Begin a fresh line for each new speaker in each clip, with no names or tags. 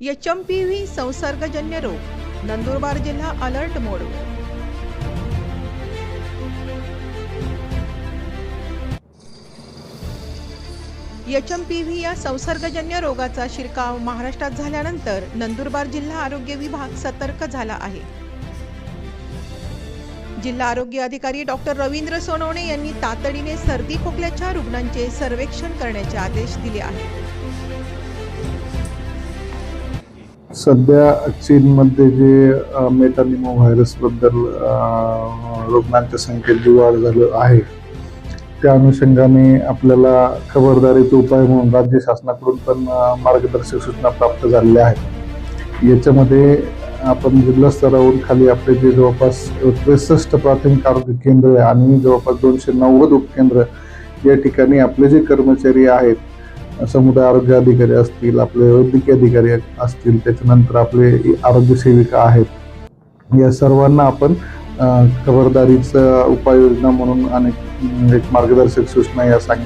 H M P V संसर्गजन्य रोग नंदुरबार जिल्हा alert mode. H M P V या संसर्गजन्य रोगाचा शिरकाव महाराष्ट्रात झाल्यानंतर नंदुरबार जिल्हा आरोग्य विभाग सतर्क झाला आहे. जिल्हा आरोग्य अधिकारी डॉक्टर रवींद्र सोनवणे यांनी तातडीने सर्दी खोकल्याच्या रुग्णांचे सर्वेक्षण करण्याचे आदेश दिले आहेत.
सध्या चीनमध्ये जे मेटानिमो व्हायरसबद्दल रुग्णांच्या संख्येत जी वाढ झाली आहे त्या अनुषंगाने आपल्याला खबरदारीचे उपाय म्हणून राज्य शासनाकडून पण मार्गदर्शक सूचना प्राप्त झालेल्या आहेत. याच्यामध्ये आपण जिल्हा स्तरावरून खाली आपले जे जवळपास त्रेसष्ट प्राथमिक आरोग्य केंद्र आणि जवळपास दोनशे नव्वद उपकेंद्र या ठिकाणी आपले जे कर्मचारी आहेत समुदाय आरोग्य अधिकारी असतील आपले वैद्यकीय अधिकारी असतील त्याच्यानंतर आपले आरोग्य सेविका आहेत. या सर्वांना आपण खबरदारीचा खबरदारीचं उपाययोजना म्हणून अनेक म्हणजे एक मार्गदर्शक सूचना या सांग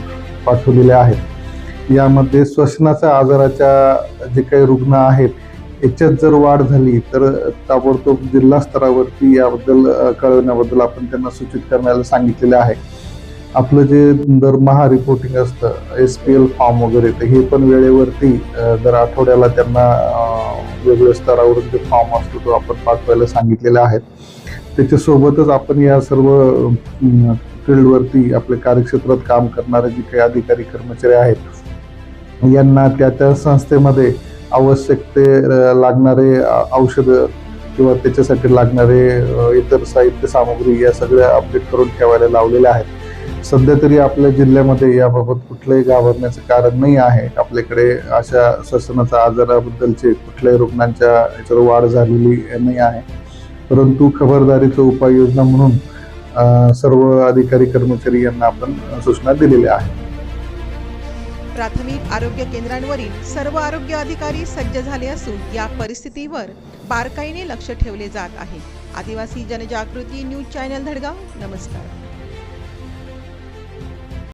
पाठवलेल्या आहेत. यामध्ये श्वसनाच्या आजाराच्या जे काही रुग्ण आहेत याच्यात जर वाढ झाली तर ताबडतोब जिल्हा स्तरावरती याबद्दल कळवण्याबद्दल आपण त्यांना सूचित करण्याला सांगितलेले आहे. आपलं जे दरमहा रिपोर्टिंग असतं एस पी एल फॉर्म वगैरे तर हे पण वेळेवरती दर आठवड्याला त्यांना वेगवेगळ्या स्तरावरून जे फॉर्म असतो तो आपण पाठवायला सांगितलेले आहेत. त्याच्यासोबतच आपण या सर्व फील्डवरती आपल्या कार्यक्षेत्रात काम करणारे जे काही अधिकारी कर्मचारी आहेत यांना त्या त्या संस्थेमध्ये आवश्यक ते लागणारे औषधं किंवा त्याच्यासाठी लागणारे इतर साहित्य सामग्री या सगळ्या अपडेट करून ठेवायला लावलेल्या आहेत. सध्या तरी आपल्या जिल्ह्यामध्ये याबाबत कुठलंही घाबरण्याचं कारण नाही आहे. आपल्याकडे अशा श्वसनाच्या आजाराबद्दलचे कुठल्याही रुग्णांच्या याच्यावर वाढ झालेली नाही आहे. परंतु खबरदारीचं उपाययोजना म्हणून सर्व अधिकारी कर्मचारी यांना आपण सूचना दिलेल्या आहेत.
प्राथमिक आरोग्य केंद्रांवरील सर्व आरोग्य अधिकारी सज्ज झाले असून या परिस्थितीवर बारकाईने लक्ष ठेवले जात आहे. आदिवासी जनजागृती न्यूज चॅनल धडगाव नमस्कार.